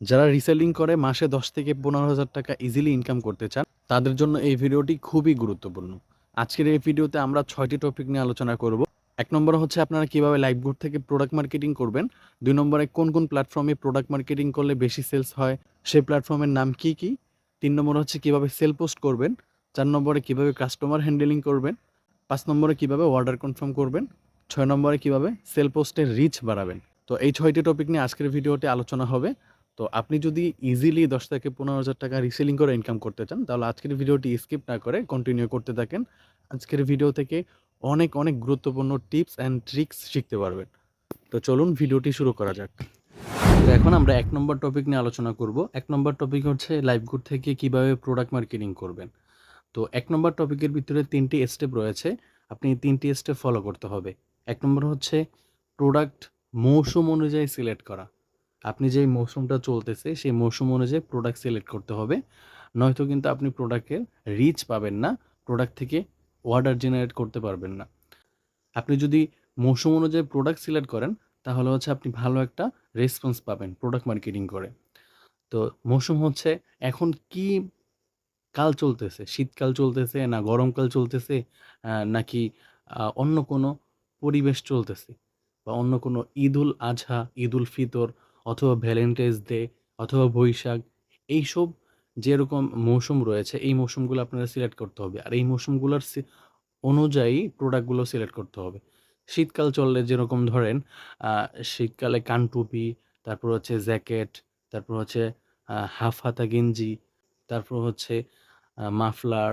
যারা রিসেলিং করে, মাসে দশ থেকে পনেরো হাজার টাকা ইজিলি ইনকাম করতে চান, তাদের জন্য এই ভিডিওটি খুবই গুরুত্বপূর্ণ। আজকের এই ভিডিওতে আমরা ছয়টি টপিক নিয়ে আলোচনা করব। এক নম্বর হচ্ছে আপনারা কীভাবে লাইভগুড থেকে প্রোডাক্ট মার্কেটিং করবেন। দুই নম্বরে কোন কোন প্ল্যাটফর্মে প্রোডাক্ট মার্কেটিং করলে বেশি সেলস হয়, সেই প্ল্যাটফর্মের নাম কী কী। তিন নম্বর হচ্ছে কীভাবে সেল পোস্ট করবেন। চার নম্বরে কীভাবে কাস্টমার হ্যান্ডেলিং করবেন। পাঁচ নম্বরে কীভাবে অর্ডার কনফার্ম করবেন। ছয় নম্বরে কীভাবে সেল পোস্টের রিচ বাড়াবেন। তো এই ছয়টি টপিক নিয়ে আজকের ভিডিওতে আলোচনা হবে। তো আপনি যদি ইজিলি দশ থেকে পনেরো হাজার টাকা রিসেলিং করে ইনকাম করতে চান, তাহলে আজকের ভিডিওটি স্কিপ না করে কন্টিনিউ করতে থাকেন। আজকের ভিডিও থেকে অনেক অনেক গুরুত্বপূর্ণ টিপস অ্যান্ড ট্রিক্স শিখতে পারবেন। তো চলুন ভিডিওটি শুরু করা যাক। তো এখন আমরা এক নম্বর টপিক নিয়ে আলোচনা করব। এক নম্বর টপিক হচ্ছে লাইভগুড থেকে কীভাবে প্রোডাক্ট মার্কেটিং করবেন। তো এক নম্বর টপিকের ভিতরে তিনটি স্টেপ রয়েছে। আপনি তিনটি স্টেপ ফলো করতে হবে। এক নম্বর হচ্ছে প্রোডাক্ট মৌসুম অনুযায়ী সিলেক্ট করা। আপনি যেই মৌসুমটা চলতেছে, সেই মৌসুম অনুযায়ী প্রোডাক্ট সিলেক্ট করতে হবে। নয়তো কিন্তু আপনি প্রোডাক্টের রিচ পাবেন না প্রোডাক্ট থেকে অর্ডার জেনারেট করতে পারবেন না। আপনি যদি মৌসুম অনুযায়ী প্রোডাক্ট সিলেক্ট করেন, তাহলে হচ্ছে আপনি ভালো একটা রেসপন্স পাবেন প্রোডাক্ট মার্কেটিং করে। তো মৌসুম হচ্ছে এখন কি কাল চলতেছে? শীতকাল চলতেছে না গরমকাল চলতেছে নাকি অন্য কোনো পরিবেশ চলতেছে? বা অন্য কোনো ঈদুল আজহা, ঈদুল ফিতর অথবা ভ্যালেন্টাইন্স ডে, অথবা বৈশাখ, এইসব যেরকম মৌসুম রয়েছে, এই মৌসুমগুলো আপনারা সিলেক্ট করতে হবে। আর এই মৌসুমগুলোর অনুযায়ী প্রোডাক্টগুলো সিলেক্ট করতে হবে। শীতকাল চললে যেরকম ধরেন শীতকালে কানটুপি, তারপর হচ্ছে জ্যাকেট, তারপর হচ্ছে হাফ হাতা গেঞ্জি, তারপর হচ্ছে মাফলার,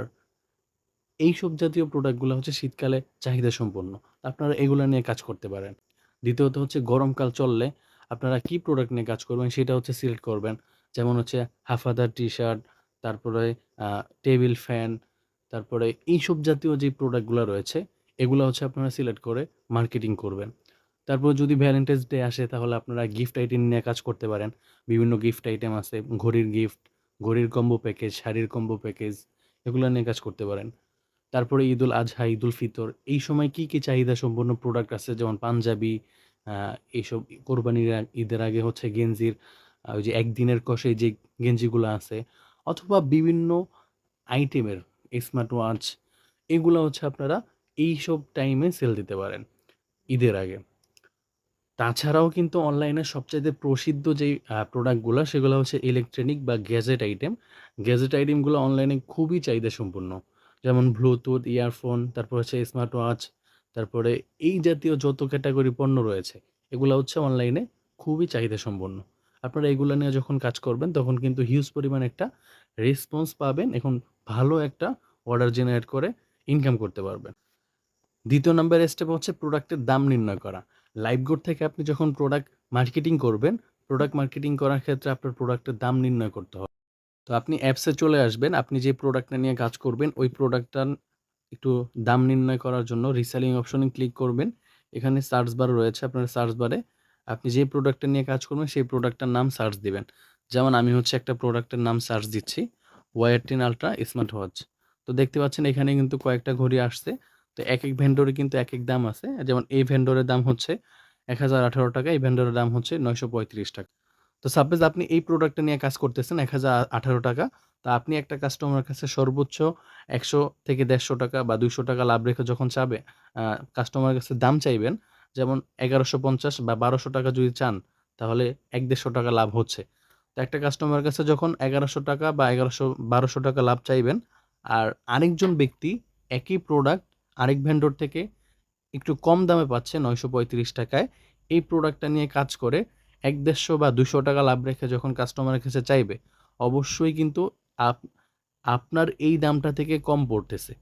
এইসব জাতীয় প্রোডাক্টগুলো হচ্ছে শীতকালে চাহিদা সম্পন্ন আপনারা এগুলো নিয়ে কাজ করতে পারেন। দ্বিতীয়ত হচ্ছে গরমকাল চললে আপনারা কি প্রোডাক্ট নিয়ে কাজ করবেন সেটা হচ্ছে সিলেক্ট করবেন। যেমন হচ্ছে হাফাদার টি শার্ট তারপরে টেবিল ফ্যান তারপরে এইসব জাতীয় যে প্রোডাক্টগুলো রয়েছে, এগুলো হচ্ছে আপনারা সিলেক্ট করে মার্কেটিং করবেন। তারপর যদি ভ্যালেন্টাইন্স ডে আসে তাহলে আপনারা গিফট আইটেম নিয়ে কাজ করতে পারেন। বিভিন্ন গিফট আইটেম আছে, ঘড়ির গিফট ঘড়ির কম্বো প্যাকেজ শাড়ির কম্বো প্যাকেজ এগুলো নিয়ে কাজ করতে পারেন। তারপরে ঈদুল আজহা ঈদুল ফিতর, এই সময় কি কি চাহিদা সম্পন্ন প্রোডাক্ট আছে? যেমন পাঞ্জাবি এইসব কোরবানির ঈদের আগে হচ্ছে গেঞ্জির ওই যে একদিনের কষে যে গেঞ্জিগুলো আছে, অথবা বিভিন্ন আইটেমের স্মার্ট ওয়াচ, এগুলো হচ্ছে আপনারা এইসব টাইমে সেল দিতে পারেন ঈদের আগে। তাছাড়াও কিন্তু অনলাইনে সবচাইতে প্রসিদ্ধ যেই প্রোডাক্টগুলো সেগুলো হচ্ছে ইলেকট্রনিক বা গ্যাজেট আইটেম গ্যাজেট আইটেমগুলো অনলাইনে খুবই চাহিদা সম্পন্ন যেমন ব্লুটুথ ইয়ারফোন তারপর হচ্ছে স্মার্ট ওয়াচ তারপরে এই জাতীয় যত ক্যাটাগরি পণ্য রয়েছে, এগুলো হচ্ছে অনলাইনে খুবই চাহিদা সম্পন্ন আপনারা এগুলো নিয়ে যখন কাজ করবেন, তখন কিন্তু হিউজ পরিমাণ একটা রেসপন্স পাবেন, এখন ভালো একটা অর্ডার জেনারেট করে ইনকাম করতে পারবেন। দ্বিতীয় নাম্বার স্টেপ হচ্ছে প্রোডাক্টের দাম নির্ণয় করা। লাইভগুড থেকে আপনি যখন প্রোডাক্ট মার্কেটিং করবেন প্রোডাক্ট মার্কেটিং করার ক্ষেত্রে আপনার প্রোডাক্টের দাম নির্ণয় করতে হবে। তো আপনি অ্যাপসে চলে আসবেন, আপনি যে প্রোডাক্টটা নিয়ে কাজ করবেন, ওই প্রোডাক্টটার একটু দাম নির্ণয় করার জন্য রিসেলিং অপশনে ক্লিক করবেন। এখানে সার্চ বার রয়েছে আপনার সার্চ বারে আপনি যে প্রোডাক্টটা নিয়ে কাজ করবেন, সেই প্রোডাক্টটার নাম সার্চ দিবেন। যেমন আমি হচ্ছে একটা প্রোডাক্টের নাম সার্চ দিচ্ছি war ten ultra smart watch তো দেখতে পাচ্ছেন এখানে কিন্তু কয়েকটা ঘড়ি আসছে। তো এক এক ভেন্ডরে কিন্তু এক এক দাম আছে। যেমন এই ভেন্ডরের দাম হচ্ছে এক হাজার আঠারো টাকা, এই ভেন্ডরের দাম হচ্ছে নয়শো পঁয়ত্রিশ টাকা। তো সাপোজ আপনি এই প্রোডাক্টটা নিয়ে কাজ করতেছেন এক হাজার আঠারো টাকা। তা আপনি একটা কাস্টমারের কাছে সর্বোচ্চ একশো থেকে দেড়শো টাকা বা দুইশো টাকা লাভ রেখে যখন চাবে কাস্টমারের কাছে দাম চাইবেন, যেমন এগারোশো পঞ্চাশ বা বারোশো টাকা যদি চান, তাহলে এক দেড়শো টাকা লাভ হচ্ছে। তো একটা কাস্টমারের কাছে যখন এগারোশো টাকা বা এগারোশো, বারোশো টাকা লাভ চাইবেন, আর আরেকজন ব্যক্তি একই প্রোডাক্ট আরেক ভেন্ডর থেকে একটু কম দামে পাচ্ছে নয়শো পঁয়ত্রিশ টাকায়, এই প্রোডাক্টটা নিয়ে কাজ করে এক দেড়শো বা দুশো টাকা লাভ রেখে যখন কাস্টমারের কাছে চাইবে, অবশ্যই কিন্তু আপ, আপনার এই দামটা থেকে কম পড়তেছে।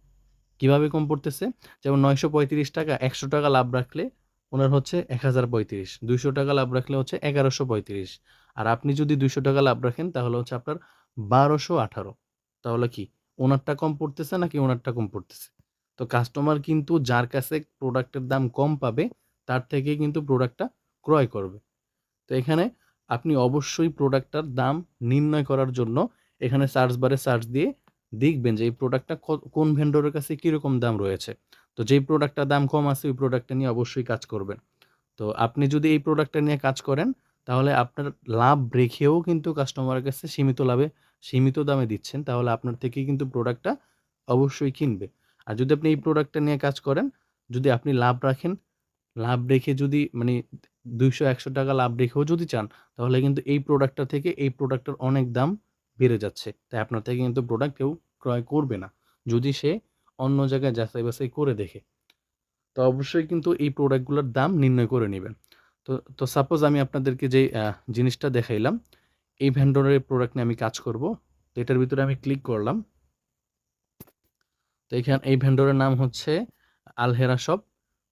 কীভাবে কম পড়তেছে? যেমন নয়শো পঁয়ত্রিশ টাকা, একশো টাকা লাভ রাখলে ওনার হচ্ছে এক হাজার পঁয়ত্রিশ, দুইশো টাকা লাভ রাখলে হচ্ছে এগারোশো পঁয়ত্রিশ। আর আপনি যদি দুইশো টাকা লাভ রাখেন, তাহলে হচ্ছে আপনার বারোশো আঠারো। তাহলে কি, ওনারটা কম পড়তেছে নাকি ওনারটা কম পড়তেছে? তো কাস্টমার কিন্তু যার কাছে প্রোডাক্টের দাম কম পাবে, তার থেকে কিন্তু প্রোডাক্টটা ক্রয় করবে। তো এখানে আপনি অবশ্যই প্রোডাক্টটার দাম নির্ণয় করার জন্য এখানে সার্চ বারে সার্চ দিয়ে দেখবেন যে এই প্রোডাক্টটা কোন ভেন্ডরের কাছে কীরকম দাম রয়েছে। তো যেই প্রোডাক্টটার দাম কম আছে, ওই প্রোডাক্টটা নিয়ে অবশ্যই কাজ করবেন। তো আপনি যদি এই প্রোডাক্টটা নিয়ে কাজ করেন, তাহলে আপনার লাভ রেখেও কিন্তু কাস্টমারের কাছে সীমিত লাভে, সীমিত দামে দিচ্ছেন, তাহলে আপনার থেকে কিন্তু প্রোডাক্টটা অবশ্যই কিনবে। আর যদি আপনি এই প্রোডাক্টটা নিয়ে কাজ করেন, যদি আপনি লাভ রাখেন, লাভ রেখে যদি মানে দুইশো একশো টাকা লাভ রেখেও যদি চান, তাহলে কিন্তু এই প্রোডাক্টটা থেকে এই প্রোডাক্টের অনেক দাম বেড়ে যাচ্ছে। তাই আপনার থেকে কিন্তু প্রোডাক্ট কেউ ক্রয় করবে না, যদি সে অন্য জায়গায় যাচাই বাছাই করে দেখে। তো অবশ্যই কিন্তু এই প্রোডাক্টগুলোর দাম নির্ণয় করে নেবেন। তো তো সাপোজ আমি আপনাদেরকে যে জিনিসটা দেখাইলাম, এই ভ্যান্ডরের প্রোডাক্ট নিয়ে আমি কাজ করব। তো এটার ভিতরে আমি ক্লিক করলাম। তো এখানে, এই ভ্যান্ডরের নাম হচ্ছে আলহেরা শপ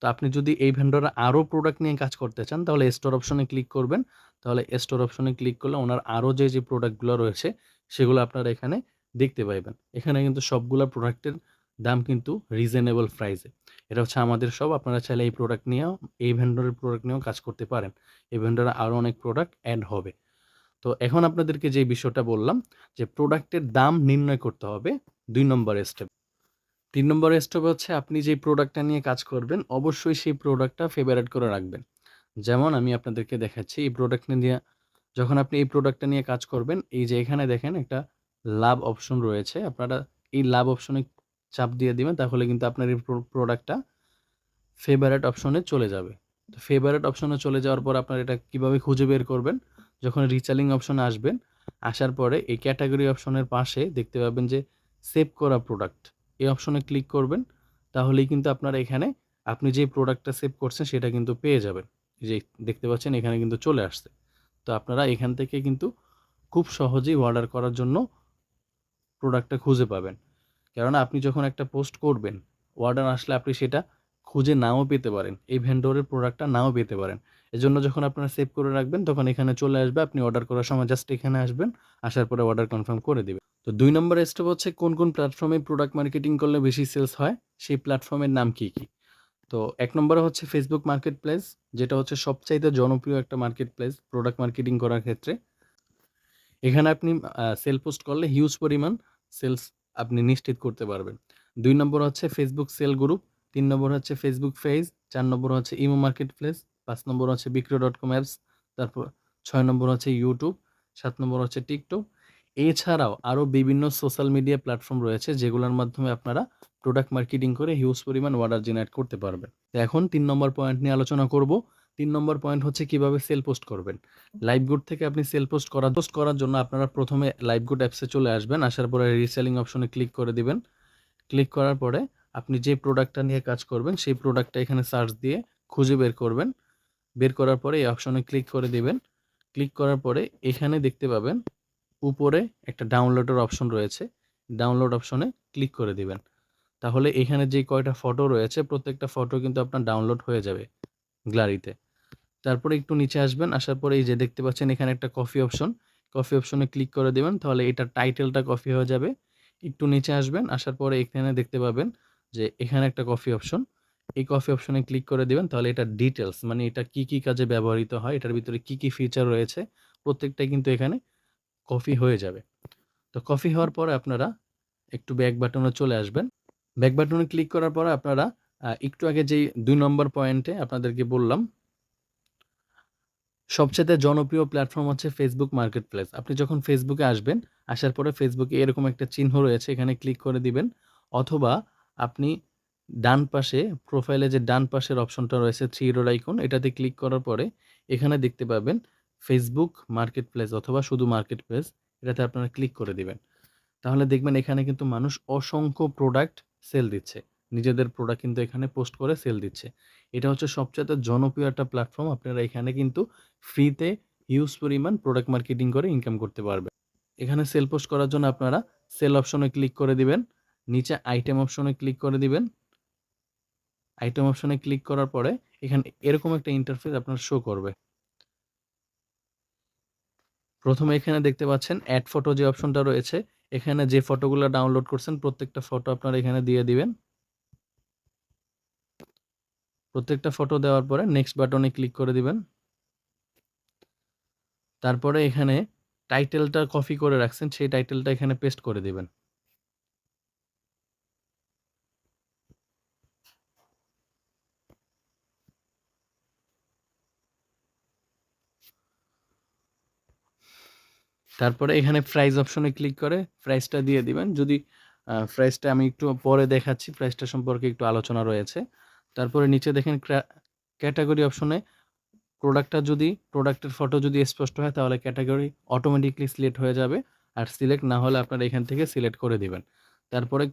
তো আপনি যদি এই ভ্যান্ডরে আরও প্রোডাক্ট নিয়ে কাজ করতে চান, তাহলে স্টোর অপশনে ক্লিক করবেন। তাহলে স্টোর অপশনে ক্লিক করলে ওনার আরও যে যে প্রোডাক্টগুলো রয়েছে, সেগুলো আপনারা এখানে দেখতে পাইবেন। এখানে কিন্তু সবগুলো প্রোডাক্টের দাম কিন্তু রিজনেবল প্রাইসে এটা হচ্ছে আমাদের সব। আপনারা চাইলে এই প্রোডাক্ট নিয়েও, এই ভেন্ডরের প্রোডাক্ট নিয়েও কাজ করতে পারেন। এই ভেন্ডরে আরও অনেক প্রোডাক্ট অ্যাড হবে। তো এখন আপনাদেরকে যে বিষয়টা বললাম, যে প্রোডাক্টের দাম নির্ণয় করতে হবে দুই নম্বর স্টেপ তিন নম্বর স্টেপ হচ্ছে, আপনি যে প্রোডাক্টটা নিয়ে কাজ করবেন, অবশ্যই সেই প্রোডাক্টটা ফেভারেট করে রাখবেন। যেমন আমি আপনাদেরকে দেখাচ্ছি, এই প্রোডাক্ট নিয়ে, যখন আপনি এই প্রোডাক্টটা নিয়ে কাজ করবেন, এই যে এখানে দেখেন একটা লাভ অপশন রয়েছে, আপনারা এই লাভ অপশনে চাপ দিয়ে দিবেন, তাহলে কিন্তু আপনার এই প্রোডাক্টটা ফেভারেট অপশনে চলে যাবে। তো ফেভারেট অপশনে চলে যাওয়ার পর আপনার এটা কীভাবে খুঁজে বের করবেন? যখন রিচালিং অপশনে আসবেন, আসার পরে এই ক্যাটাগরি অপশনের পাশে দেখতে পাবেন যে সেভ করা প্রোডাক্ট এই অপশনে ক্লিক করবেন, তাহলেই কিন্তু আপনার এখানে আপনি যে প্রোডাক্টটা সেভ করছেন সেটা কিন্তু পেয়ে যাবেন। যে দেখতে পাচ্ছেন এখানে কিন্তু চলে আসছে। তো আপনারা এখান থেকে কিন্তু খুব সহজেই অর্ডার করার জন্য প্রোডাক্টটা খুঁজে পাবেন। কেননা আপনি যখন একটা পোস্ট করবেন অর্ডার আসলে আপনি সেটা খুঁজে নাও পেতে পারেন। এই ভেন্ডরের প্রোডাক্টটা নাও পেতে পারেন। এজন্য যখন আপনারা সেভ করে রাখবেন, তখন এখানে চলে আসবে, আপনি অর্ডার করার সময় জাস্ট এখানে আসবেন, আসার পরে অর্ডার কনফার্ম করে দেবেন। তো দুই নম্বর স্টেপ হচ্ছে কোন কোন প্ল্যাটফর্মে প্রোডাক্ট মার্কেটিং করলে বেশি সেলস হয়, সেই প্ল্যাটফর্মের নাম কী কী? তো এক নম্বরে হচ্ছে ফেসবুক মার্কেট প্লেস যেটা হচ্ছে সবচাইতে জনপ্রিয় একটা মার্কেট প্লেস প্রোডাক্ট মার্কেটিং করার ক্ষেত্রে। এখানে আপনি সেল পোস্ট করলে হিউজ পরিমাণ সেলস আপনি নিশ্চিত করতে পারবেন। দুই নম্বর হচ্ছে ফেসবুক সেল গ্রুপ তিন নম্বর হচ্ছে ফেসবুক পেজ চার নম্বর হচ্ছে ইমো মার্কেট প্লেস পাঁচ নম্বর হচ্ছে বিক্রো ডট কম অ্যাপস তারপর ছয় নম্বর হচ্ছে ইউটিউব সাত নম্বর হচ্ছে টিকটক এছাড়াও আরও বিভিন্ন সোশ্যাল মিডিয়া প্ল্যাটফর্ম রয়েছে যেগুলোর মাধ্যমে আপনারা প্রোডাক্ট মার্কেটিং করে হিউজ পরিমাণ অর্ডার জেনারেট করতে পারবেন। তো এখন তিন নম্বর পয়েন্ট নিয়ে আলোচনা করব। তিন নম্বর পয়েন্ট হচ্ছে কীভাবে সেল পোস্ট করবেন। লাইভ গুড থেকে আপনি সেল পোস্ট করা পোস্ট করার জন্য আপনারা প্রথমে লাইভ গুড অ্যাপসে চলে আসবেন, আসার পরে রিসেলিং অপশনে ক্লিক করে দিবেন। ক্লিক করার পরে আপনি যে প্রোডাক্টটা নিয়ে কাজ করবেন, সেই প্রোডাক্টটা এখানে সার্চ দিয়ে খুঁজে বের করবেন। বের করার পরে এই অপশনে ক্লিক করে দিবেন। ক্লিক করার পরে এখানে দেখতে পাবেন, উপরে একটা ডাউনলোডের অপশন রয়েছে। ডাউনলোড অপশনে ক্লিক করে দিবেন। তাহলে এখানে যে কয়টা ফটো রয়েছে, প্রত্যেকটা ফটো কিন্তু আপনার ডাউনলোড হয়ে যাবে গ্যালারিতে। তারপরে একটু নিচে আসবেন, আসার পরে এই যে দেখতে পাচ্ছেন, এখানে একটা কফি অপশন কফি অপশনে ক্লিক করে দেবেন, তাহলে এটা টাইটেলটা কফি হয়ে যাবে। একটু নিচে আসবেন, আসার পরে এখানে দেখতে পাবেন যে এখানে একটা কফি অপশন এই কফি অপশনে ক্লিক করে দিবেন, তাহলে এটা ডিটেলস মানে এটা কি কি কাজে ব্যবহৃত হয়, এটার ভিতরে কি কি ফিচার রয়েছে, প্রত্যেকটাই কিন্তু এখানে কফি হয়ে যাবে। তো কফি হওয়ার পরে আপনারা একটু ব্যাক বাটনে চলে আসবেন। ব্যাক বাটনে ক্লিক করার পরে আপনারা একটু আগে যেই দুই নম্বর পয়েন্টে আপনাদেরকে বললাম সবচেয়ে জনপ্রিয় প্ল্যাটফর্ম হচ্ছে ফেসবুক মার্কেট প্লেস আপনি যখন ফেসবুকে আসবেন, আসার পরে ফেসবুকে এরকম একটা চিহ্ন রয়েছে, এখানে ক্লিক করে দিবেন, অথবা আপনি ডান পাশে প্রোফাইলে যে ডান পাশের অপশনটা রয়েছে থ্রি রোড আইকন এটাতে ক্লিক করার পরে এখানে দেখতে পাবেন ফেসবুক মার্কেট প্লেস অথবা শুধু মার্কেট প্লেস এটাতে আপনারা ক্লিক করে দিবেন। তাহলে দেখবেন এখানে কিন্তু মানুষ অসংখ্য প্রোডাক্ট সেল দিচ্ছে। নিজেদের প্রোডাক্ট কিন্তু এখানে পোস্ট করে সেল দিচ্ছে। এটা হচ্ছে সবচেয়ে জনপ্রিয় একটা প্ল্যাটফর্ম আপনারা এখানে কিন্তু ফ্রিতে হিউজ পরিমাণ প্রোডাক্ট মার্কেটিং করে ইনকাম করতে পারবেন। এখানে সেল পোস্ট করার জন্য আপনারা সেল অপশনে ক্লিক করে দিবেন, নিচে আইটেম অপশনে ক্লিক করে দিবেন আইটেম অপশনে ক্লিক করার পরে, এখানে এরকম একটা ইন্টারফেস আপনার শো করবে। প্রথমে এখানে দেখতে পাচ্ছেন অ্যাড ফটো যে অপশনটা রয়েছে, এখানে যে ফটোগুলো ডাউনলোড করছেন, প্রত্যেকটা ফটো আপনারা এখানে দিয়ে দিবেন। প্রত্যেকটা ফটো দেওয়ার পরে নেক্সট বাটনে ক্লিক করে দিবেন। তারপরে এখানে টাইটেলটা কপি করে রাখছেন, সেই টাইটেলটা এখানে পেস্ট করে দিবেন। তারপরে এখানে প্রাইস অপশনে ক্লিক করে প্রাইসটা দিয়ে দিবেন। যদি প্রাইসটা আমি একটু পরে দেখাচ্ছি প্রাইসটা সম্পর্কে একটু আলোচনা রয়েছে। তারপরে নিচে দেখেন ক্যাটাগরি অপশনে প্রোডাক্টটা যদি প্রোডাক্টের ফটো যদি স্পষ্ট হয়, তাহলে ক্যাটাগরি অটোমেটিকলি সিলেক্ট হয়ে যাবে। আর সিলেক্ট না হলে আপনারা এখান থেকে সিলেক্ট করে দিবেন। তারপরে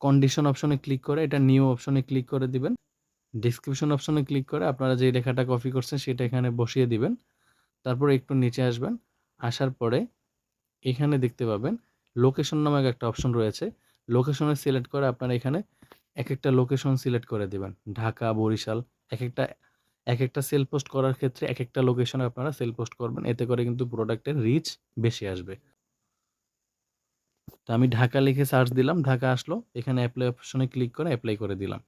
কন্ডিশন অপশনে ক্লিক করে, এটা নিউ অপশনে ক্লিক করে দিবেন। ডিসক্রিপশন অপশনে ক্লিক করে আপনারা যে লেখাটা কপি করছেন, সেটা এখানে বসিয়ে দিবেন। তারপরে একটু নিচে আসবেন। আসার পরে এখানে দেখতে পাবেন লোকেশন নামক একটা অপশন রয়েছে। লোকেশনে সিলেক্ট করে আপনারা এখানে এক একটা লোকেশন সিলেক্ট করে দিবেন। ঢাকা, বরিশাল এক একটা এক একটা সেল পোস্ট করার ক্ষেত্রে এক একটা লোকেশনে আপনারা সেল পোস্ট করবেন। এতে করে কিন্তু প্রোডাক্টের রিচ বেশি আসবে। তো আমি ঢাকা লিখে সার্চ দিলাম, ঢাকা আসলো। এখানে অ্যাপ্লাই অপশনে ক্লিক করে অ্যাপ্লাই করে দিলাম।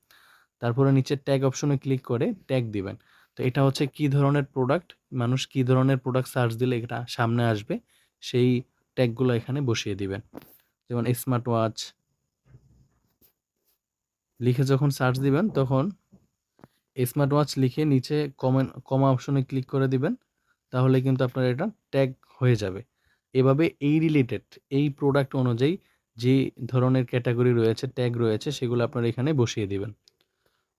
তারপরে নিচে ট্যাগ অপশনে ক্লিক করে ট্যাগ দিবেন। তো এটা হচ্ছে কি ধরনের প্রোডাক্ট মানুষ কি ধরনের প্রোডাক্ট সার্চ দিলে এটা সামনে আসবে, সেই ট্যাগগুলো এখানে বসিয়ে দিবেন। যেমন স্মার্ট ওয়াচ লিখে যখন সার্চ দিবেন, তখন স্মার্ট ওয়াচ লিখে নিচে কমেন্ট কমা অপশনে ক্লিক করে দিবেন, তাহলে কিন্তু আপনার এটা ট্যাগ হয়ে যাবে। এভাবে এই রিলেটেড এই প্রোডাক্ট অনুযায়ী যে ধরনের ক্যাটাগরি রয়েছে ট্যাগ রয়েছে, সেগুলো আপনারা এখানে বসিয়ে দিবেন।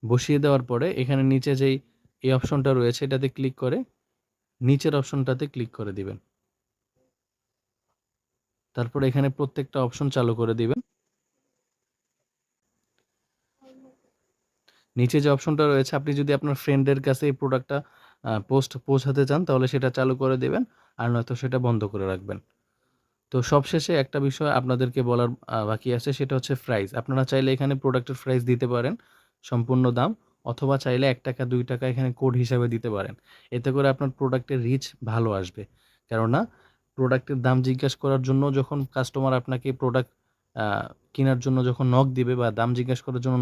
বসিয়ে দেওয়ার পরে এখানে নিচে যেই এই অপশনটা রয়েছে, এটাতে ক্লিক করে, নিচের অপশনটাতে ক্লিক করে দিবেন। তারপর এখানে প্রত্যেকটা অপশন চালু করে দিবেন। নিচে যে অপশনটা রয়েছে, আপনি যদি আপনার ফ্রেন্ডের কাছে এই প্রোডাক্টটা পোস্ট পৌঁছাতে চান, তাহলে সেটা চালু করে দেবেন, আর নয়তো সেটা বন্ধ করে রাখবেন। তো সবশেষে একটা বিষয় আপনাদেরকে বলার বাকি আছে, সেটা হচ্ছে প্রাইস আপনারা চাইলে এখানে প্রোডাক্টের প্রাইস দিতে পারেন, সম্পূর্ণ দাম। অথবা চাইলে এক টাকা, দুই টাকা এখানে কোড হিসাবে দিতে পারেন। এতে করে আপনার প্রোডাক্টের রিচ ভালো আসবে। কেননা প্রোডাক্টের দাম জিজ্ঞাসা করার জন্য যখন কাস্টমার আপনাকে প্রোডাক্ট কেনার জন্য যখন নক দিবে বা দাম জিজ্ঞাসা করার জন্য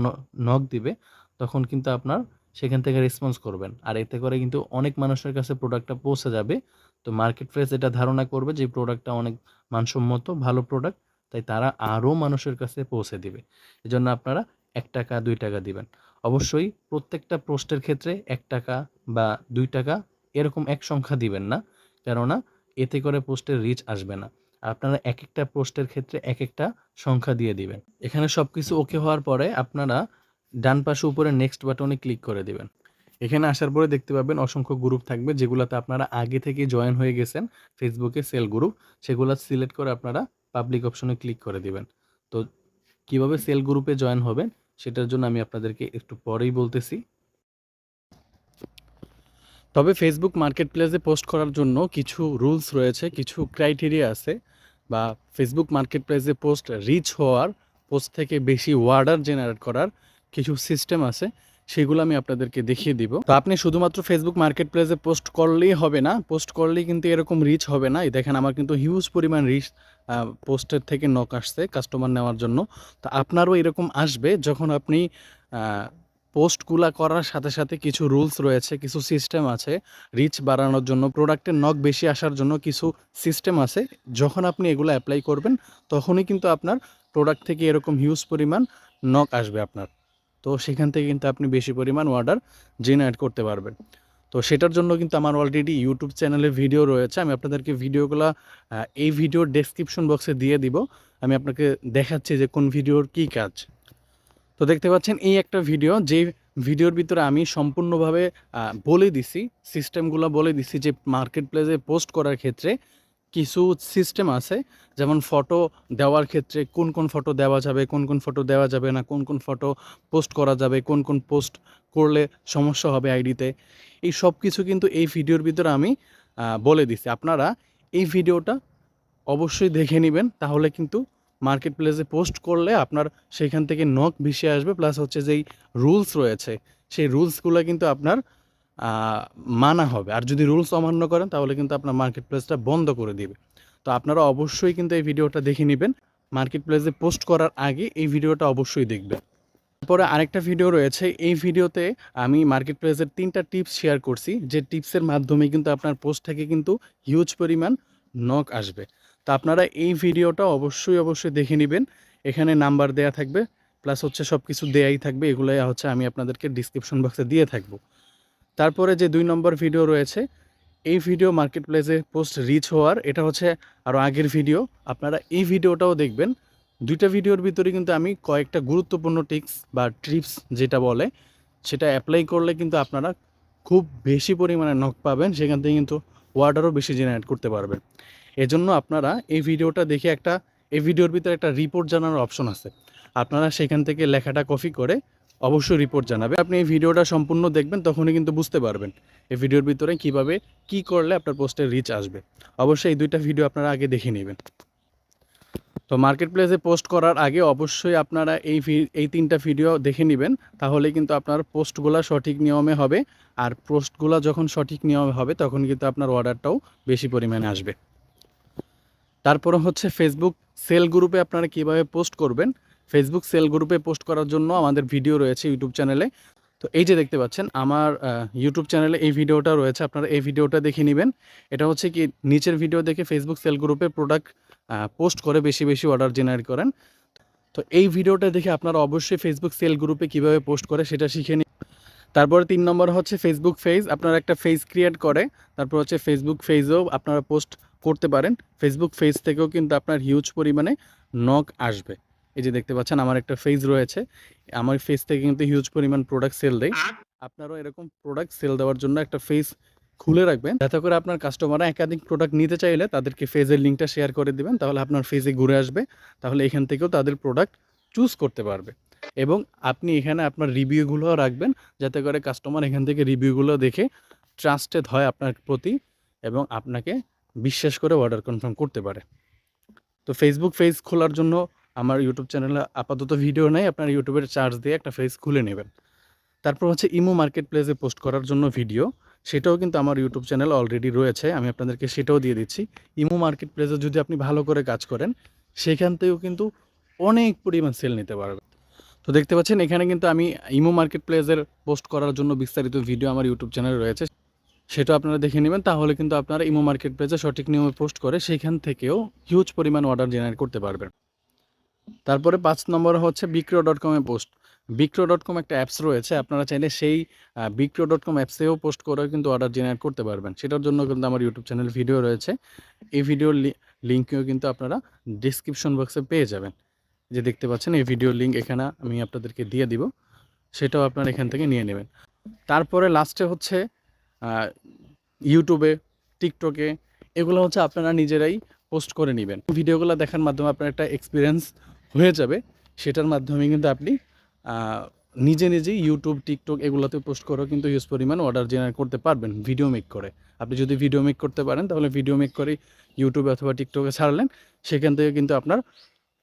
নক দিবে, তখন কিন্তু আপনার সেখান থেকে রেসপন্স করবেন। আর এতে করে কিন্তু অনেক মানুষের কাছে প্রোডাক্টটা পৌঁছে যাবে। তো মার্কেট প্রাইস এটা ধারণা করবে যে প্রোডাক্টটা অনেক মানসম্মত, ভালো প্রোডাক্ট তাই তারা আরও মানুষের কাছে পৌঁছে দিবে। এজন্য আপনারা এক টাকা, দুই টাকা দিবেন। অবশ্যই প্রত্যেকটা পোস্টের ক্ষেত্রে এক টাকা বা দুই টাকা এরকম এক সংখ্যা দিবেন না। কেননা এতে করে পোস্টের রিচ আসবে না। আপনারা এক একটা পোস্টের ক্ষেত্রে এক একটা সংখ্যা দিয়ে দিবেন। এখানে সব কিছু ওকে হওয়ার পরে আপনারা ডান পাশে উপরে নেক্সট বাটনে ক্লিক করে দিবেন। এখানে আসার পরে দেখতে পাবেন অসংখ্য গ্রুপ থাকবে যেগুলোতে আপনারা আগে থেকে জয়েন হয়ে গেছেন ফেসবুকে সেল গ্রুপ সেগুলো সিলেক্ট করে আপনারা পাবলিক অপশনে ক্লিক করে দিবেন। তো কীভাবে সেল গ্রুপে জয়েন হবেন? সেটার জন্য আমি আপনাদেরকে একটু পরেই বলতেছি। তবে ফেসবুক মার্কেট প্লেসে পোস্ট করার জন্য কিছু রুলস রয়েছে, কিছু ক্রাইটেরিয়া আছে বা ফেসবুক মার্কেট প্লেসে পোস্ট রিচ হওয়ার পোস্ট থেকে বেশি ওয়ার্ডার জেনারেট করার কিছু সিস্টেম আছে। সেগুলো আমি আপনাদেরকে দেখিয়ে দিব। তো আপনি শুধুমাত্র ফেসবুক মার্কেট প্লেসে পোস্ট করলেই হবে না পোস্ট করলেই কিন্তু এরকম রিচ হবে না। এই দেখেন আমার কিন্তু হিউজ পরিমাণ রিচ পোস্টের থেকে নক আসছে কাস্টমার নেওয়ার জন্য। তো আপনারও এরকম আসবে যখন আপনি পোস্টগুলা করার সাথে সাথে কিছু রুলস রয়েছে, কিছু সিস্টেম আছে রিচ বাড়ানোর জন্য প্রোডাক্টের নক বেশি আসার জন্য কিছু সিস্টেম আছে। যখন আপনি এগুলো অ্যাপ্লাই করবেন, তখনই কিন্তু আপনার প্রোডাক্ট থেকে এরকম হিউজ পরিমাণ নক আসবে আপনার। তো সেখান থেকে কিন্তু আপনি বেশি পরিমাণ অর্ডার জেনারেট করতে পারবেন। তো সেটার জন্য কিন্তু আমার অলরেডি ইউটিউব চ্যানেলে ভিডিও রয়েছে। আমি আপনাদেরকে ভিডিওগুলো এই ভিডিওর ডেসক্রিপশন বক্সে দিয়ে দিব। আমি আপনাকে দেখাচ্ছি যে কোন ভিডিওর কী কাজ। তো দেখতে পাচ্ছেন, এই একটা ভিডিও যে ভিডিওর ভিতরে আমি সম্পূর্ণভাবে বলে দিছি সিস্টেমগুলো বলে দিছি যে মার্কেট প্লেসে পোস্ট করার ক্ষেত্রে কিছু সিস্টেম আছে, যেমন ফটো দেওয়ার ক্ষেত্রে কোন কোন ফটো দেওয়া যাবে, কোন কোন ফটো দেওয়া যাবে না, কোন কোন ফটো পোস্ট করা যাবে, কোন কোন পোস্ট করলে সমস্যা হবে আইডিতে এই সব কিছু কিন্তু এই ভিডিওর ভিতরে আমি বলে দিছি। আপনারা এই ভিডিওটা অবশ্যই দেখে নেবেন, তাহলে কিন্তু মার্কেট প্লেসে পোস্ট করলে আপনার সেখান থেকে নখ ভেসে আসবে প্লাস হচ্ছে যেই রুলস রয়েছে, সেই রুলসগুলো কিন্তু আপনার মানা হবে। আর যদি রুলস অমান্য করেন, তাহলে কিন্তু আপনার মার্কেট প্লেসটা বন্ধ করে দিবে। তো আপনারা অবশ্যই কিন্তু এই ভিডিওটা দেখে নেবেন। মার্কেট প্লেসে পোস্ট করার আগে এই ভিডিওটা অবশ্যই দেখবেন। তারপরে আরেকটা ভিডিও রয়েছে। এই ভিডিওতে আমি মার্কেট প্লেসের তিনটা টিপস শেয়ার করছি। যে টিপসের মাধ্যমে কিন্তু আপনার পোস্ট থেকে কিন্তু হিউজ পরিমাণ নক আসবে। তা আপনারা এই ভিডিওটা অবশ্যই অবশ্যই দেখে নেবেন। এখানে নাম্বার দেয়া থাকবে প্লাস হচ্ছে সব কিছু দেয়াই থাকবে। এগুলোই হচ্ছে আমি আপনাদেরকে ডিসক্রিপশন বক্সে দিয়ে থাকব। তারপরে যে দুই নম্বর ভিডিও রয়েছে, এই ভিডিও মার্কেট প্লেসে পোস্ট রিচ হওয়ার, এটা হচ্ছে আরও আগের ভিডিও আপনারা এই ভিডিওটাও দেখবেন। দুইটা ভিডিওর ভিতরে কিন্তু আমি কয়েকটা গুরুত্বপূর্ণ টিপস বা ট্রিপস যেটা বলে, সেটা অ্যাপ্লাই করলে কিন্তু আপনারা খুব বেশি পরিমাণে নক পাবেন, সেখান থেকে কিন্তু ওয়ার্ডারও বেশি জেনারেট করতে পারবেন। এজন্য আপনারা এই ভিডিওটা দেখে একটা, এই ভিডিওর ভিতরে একটা রিপোর্ট জানানোর অপশন আছে। আপনারা সেখান থেকে লেখাটা কপি করে অবশ্যই রিপোর্ট জানাবে। আপনি এই ভিডিওটা সম্পূর্ণ দেখবেন, তখনই কিন্তু বুঝতে পারবেন এই ভিডিওর ভিতরে কীভাবে কি করলে আপনার পোস্টের রিচ আসবে। অবশ্যই এই দুইটা ভিডিও আপনারা আগে দেখে নেবেন। তো মার্কেট প্লেসে পোস্ট করার আগে অবশ্যই আপনারা এই এই তিনটা ভিডিও দেখে নেবেন, তাহলে কিন্তু আপনার পোস্টগুলো সঠিক নিয়মে হবে। আর পোস্টগুলো যখন সঠিক নিয়মে হবে, তখন কিন্তু আপনার অর্ডারটাও বেশি পরিমাণে আসবে। তারপরে হচ্ছে ফেসবুক সেল গ্রুপে আপনারা কীভাবে পোস্ট করবেন ফেসবুক সেল গ্রুপে পোস্ট করার জন্য আমাদের ভিডিও রয়েছে ইউটিউব চ্যানেলে তো এই যে দেখতে পাচ্ছেন, আমার ইউটিউব চ্যানেলে এই ভিডিওটা রয়েছে, আপনারা এই ভিডিওটা দেখে নেবেন। এটা হচ্ছে কি, নিচের ভিডিও দেখে ফেসবুক সেল গ্রুপে প্রোডাক্ট পোস্ট করে বেশি বেশি অর্ডার জেনারেট করেন। তো এই ভিডিওটা দেখে আপনারা অবশ্যই ফেসবুক সেল গ্রুপে কীভাবে পোস্ট করে সেটা শিখে নিন। তারপরে তিন নম্বর হচ্ছে ফেসবুক ফেজ আপনারা একটা ফেজ ক্রিয়েট করে, তারপর হচ্ছে ফেসবুক পেজেও আপনারা পোস্ট করতে পারেন। ফেসবুক ফেজ থেকেও কিন্তু আপনার হিউজ পরিমাণে নক আসবে। এই যে দেখতে পাচ্ছেন, আমার একটা ফেজ রয়েছে। আমার ফেজ থেকে কিন্তু হিউজ পরিমাণ প্রোডাক্ট সেল দেয়। আপনারও এরকম প্রোডাক্ট সেল দেওয়ার জন্য একটা ফেজ খুলে রাখবেন। যাতে করে আপনার কাস্টমাররা একাধিক প্রোডাক্ট নিতে চাইলে তাদেরকে ফেজের লিঙ্কটা শেয়ার করে দিবেন, তাহলে আপনার ফেজে ঘুরে আসবে। তাহলে এখান থেকেও তাদের প্রোডাক্ট চুজ করতে পারবে। এবং আপনি এখানে আপনার রিভিউগুলোও রাখবেন, যাতে করে কাস্টমার এখান থেকে রিভিউগুলো দেখে ট্রাস্টেড হয় আপনার প্রতি এবং আপনাকে বিশ্বাস করে অর্ডার কনফার্ম করতে পারে। তো ফেসবুক পেজ খোলার জন্য আমার ইউটিউব চ্যানেলে আপাতত ভিডিও নেই, আপনার ইউটিউবের চার্জ দিয়ে একটা পেজ খুলে নেবেন। তারপর হচ্ছে ইমো মার্কেট প্লেসে পোস্ট করার জন্য ভিডিও সেটাও কিন্তু আমার ইউটিউব চ্যানেল অলরেডি রয়েছে, আমি আপনাদেরকে সেটাও দিয়ে দিচ্ছি। ইমো মার্কেট প্লেসে যদি আপনি ভালো করে কাজ করেন, সেখান থেকেও কিন্তু অনেক পরিমাণ সেল নিতে পারবেন। তো দেখতে পাচ্ছেন, এখানে কিন্তু আমি ইমো মার্কেট প্লেসের পোস্ট করার জন্য বিস্তারিত ভিডিও আমার ইউটিউব চ্যানেলে রয়েছে। সেটা আপনারা দেখে নেবেন, তাহলে কিন্তু আপনারা ইমো মার্কেট প্লেসে সঠিক নিয়মে পোস্ট করে সেখান থেকেও হিউজ পরিমাণ অর্ডার জেনারেট করতে পারবেন। তারপরে পাঁচ নম্বর হচ্ছে বিক্রো ডট কমে পোস্ট বিক্রো ডট কম একটা অ্যাপস রয়েছে, আপনারা চাইলে সেই বিক্রো ডট কম অ্যাপসেও পোস্ট করেও কিন্তু অর্ডার জেনারেট করতে পারবেন। সেটার জন্য কিন্তু আমার ইউটিউব চ্যানেল ভিডিও রয়েছে। এই ভিডিওর লিঙ্কও কিন্তু আপনারা ডিসক্রিপশন বক্সে পেয়ে যাবেন। যে দেখতে পাচ্ছেন, এই ভিডিওর লিঙ্ক এখানে আমি আপনাদেরকে দিয়ে দিব। সেটাও আপনারা এখান থেকে নিয়ে নেবেন। তারপরে লাস্টে হচ্ছে ইউটিউবে টিকটকে এগুলো হচ্ছে আপনারা নিজেরাই পোস্ট করে নেবেন। ভিডিওগুলো দেখার মাধ্যমে আপনার একটা এক্সপিরিয়েন্স হয়ে যাবে, সেটার মাধ্যমে কিন্তু আপনি নিজে নিজেই ইউটিউব টিকটক এগুলোতে পোস্ট করেও কিন্তু হিউজ পরিমাণ অর্ডার জেনারেট করতে পারবেন ভিডিও মেক করে। আপনি যদি ভিডিও মেক করতে পারেন, তাহলে ভিডিও মেক করে ইউটিউবে অথবা টিকটকে ছাড়লেন, সেখান থেকে কিন্তু আপনার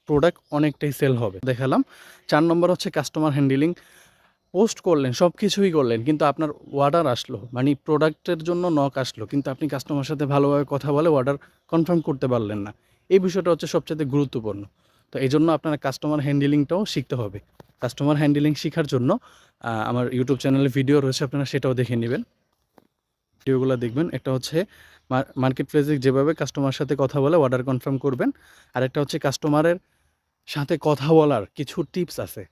প্রোডাক্ট অনেকটাই সেল হবে। দেখালাম, চার নম্বর হচ্ছে কাস্টমার হ্যান্ডেলিং পোস্ট করলেন সব কিছুই করলেন, কিন্তু আপনার অর্ডার আসলো মানে প্রোডাক্টের জন্য নক আসলো, কিন্তু আপনি কাস্টমার সাথে ভালোভাবে কথা বলে অর্ডার কনফার্ম করতে পারলেন না। এই বিষয়টা হচ্ছে সবচেয়ে গুরুত্বপূর্ণ। তো এই জন্য আপনার কাস্টমার হ্যান্ডেলিংটাও শিখতে হবে। কাস্টমার হ্যান্ডেলিং শেখার জন্য আমার ইউটিউব চ্যানেলে ভিডিও রয়েছে, আপনারা সেটাও দেখে নেবেন। ভিডিওগুলো দেখবেন। একটা হচ্ছে মার্কেট প্লেসে যেভাবে কাস্টমার সাথে কথা বলে অর্ডার কনফার্ম করবেন। আর একটা হচ্ছে কাস্টমারের সাথে কথা বলার কিছু টিপস আছে।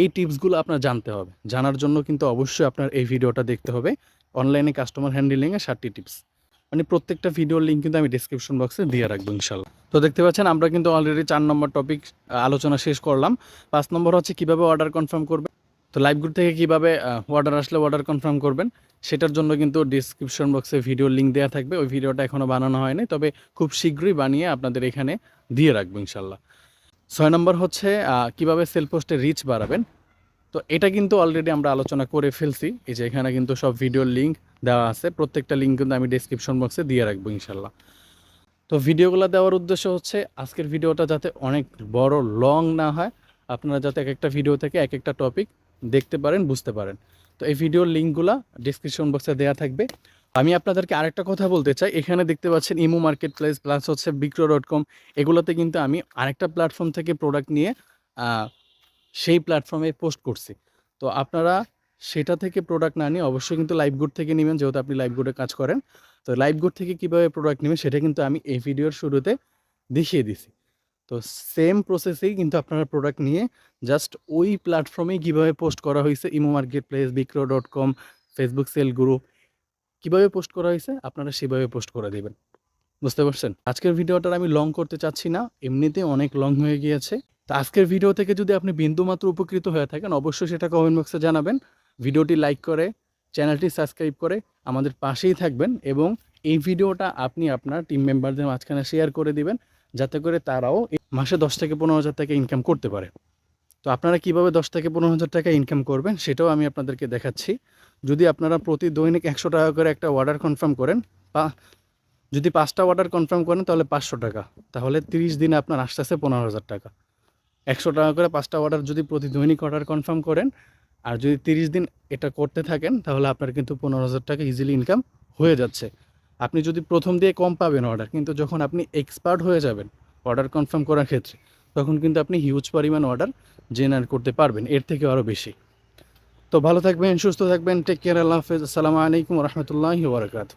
এই টিপসগুলো আপনার জানতে হবে। জানার জন্য কিন্তু অবশ্যই আপনার এই ভিডিওটা দেখতে হবে। অনলাইনে কাস্টমার হ্যান্ডেলিংয়ে ষাটটি টিপস মানে প্রত্যেকটা ভিডিওর লিঙ্ক কিন্তু আমি ডিসক্রিপশন বক্সে দিয়ে রাখব ইনশাল্লাহ তো দেখতে পাচ্ছেন, আমরা কিন্তু অলরেডি চার নম্বর টপিক আলোচনা শেষ করলাম। পাঁচ নম্বর হচ্ছে কীভাবে অর্ডার কনফার্ম করবেন, তো লাইভ গ্রুপ থেকে কীভাবে অর্ডার আসলে অর্ডার কনফার্ম করবেন, সেটার জন্য কিন্তু ডিসক্রিপশন বক্সে ভিডিও লিঙ্ক দেওয়া থাকবে। ওই ভিডিওটা এখনও বানানো হয়নি, তবে খুব শীঘ্রই বানিয়ে আপনাদের এখানে দিয়ে রাখব ইনশাল্লাহ ছয় নম্বর হচ্ছে কীভাবে সেল পোস্টে রিচ বাড়াবেন তো এটা কিন্তু অলরেডি আমরা আলোচনা করে ফেলছি। এই যে এখানে কিন্তু সব ভিডিওর লিঙ্ক দেওয়া আছে। প্রত্যেকটা লিঙ্ক কিন্তু আমি ডিসক্রিপশন বক্সে দিয়ে রাখব ইনশাল্লাহ তো ভিডিওগুলো দেওয়ার উদ্দেশ্য হচ্ছে, আজকের ভিডিওটা যাতে অনেক বড় লং না হয়, আপনারা যাতে এক একটা ভিডিও থেকে এক একটা টপিক দেখতে পারেন, বুঝতে পারেন। তো এই ভিডিওর লিঙ্কগুলো ডিসক্রিপশন বক্সে দেওয়া থাকবে। আমি আপনাদেরকে আরেকটা কথা বলতে চাই। এখানে দেখতে পাচ্ছেন ইমো মার্কেট প্লেস প্লাস হচ্ছে বিক্রো ডট কম এগুলোতে কিন্তু আমি আরেকটা প্ল্যাটফর্ম থেকে প্রোডাক্ট নিয়ে সেই প্ল্যাটফর্মে পোস্ট করছি। তো আপনারা সেটা থেকে প্রোডাক্ট না নিয়ে অবশ্যই কিন্তু লাইভ গুড থেকে নেবেন, যেহেতু আপনি লাইভ গুডে কাজ করেন। তো লাইভ গুড থেকে কীভাবে প্রোডাক্ট নেবেন, সেটা কিন্তু আমি এই ভিডিওর শুরুতে দেখিয়ে দিছি। তো সেম প্রসেসেই কিন্তু আপনারা প্রোডাক্ট নিয়ে জাস্ট ওই প্ল্যাটফর্মেই কীভাবে পোস্ট করা হয়েছে imo market place Bikroy dot com Facebook sale group কীভাবে পোস্ট করা হয়েছে, আপনারা সেভাবে পোস্ট করে দেবেন। বুঝতে পারছেন? আজকের ভিডিওটা আমি লং করতে চাচ্ছি না, এমনিতে অনেক লং হয়ে গিয়েছে। তো আজকের ভিডিও থেকে যদি আপনি বিন্দুমাত্র উপকৃত হয়ে থাকেন, অবশ্যই সেটা কমেন্ট বক্সে জানাবেন। ভিডিওটি লাইক করে চ্যানেলটি সাবস্ক্রাইব করে আমাদের পাশেই থাকবেন এবং এই ভিডিওটা আপনি আপনার টিম মেম্বারদের মাঝখানে শেয়ার করে দিবেন, যাতে করে তারাও মাসে দশ থেকে পনেরো হাজার টাকা ইনকাম করতে পারে। তো আপনারা কীভাবে দশ থেকে পনেরো হাজার টাকা ইনকাম করবেন, সেটাও আমি আপনাদেরকে দেখাচ্ছি। যদি আপনারা প্রতি দৈনিক একশো টাকা করে একটা অর্ডার কনফার্ম করেন বা যদি পাঁচটা অর্ডার কনফার্ম করেন, তাহলে পাঁচশো টাকা। তাহলে তিরিশ দিনে আপনার আস্তে আস্তে পনেরো হাজার টাকা। একশো টাকা করে পাঁচটা অর্ডার যদি প্রতি দৈনিক অর্ডার কনফার্ম করেন, আর যদি তিরিশ দিন এটা করতে থাকেন, তাহলে আপনার কিন্তু পনেরো হাজার টাকা ইজিলি ইনকাম হয়ে যাচ্ছে। আপনি যদি প্রথম দিয়ে কম পাবেন অর্ডার কিন্তু যখন আপনি এক্সপার্ট হয়ে যাবেন অর্ডার কনফার্ম করার ক্ষেত্রে, তখন কিন্তু আপনি হিউজ পরিমাণ অর্ডার জেনারেট করতে পারবেন, এর থেকে আরও বেশি। তো ভালো থাকবেন, সুস্থ থাকবেন টেক কেয়ার আল্লাহ হাফেজ, আসসালামু আলাইকুম রহমতুল্লাহি ওবরাকাতু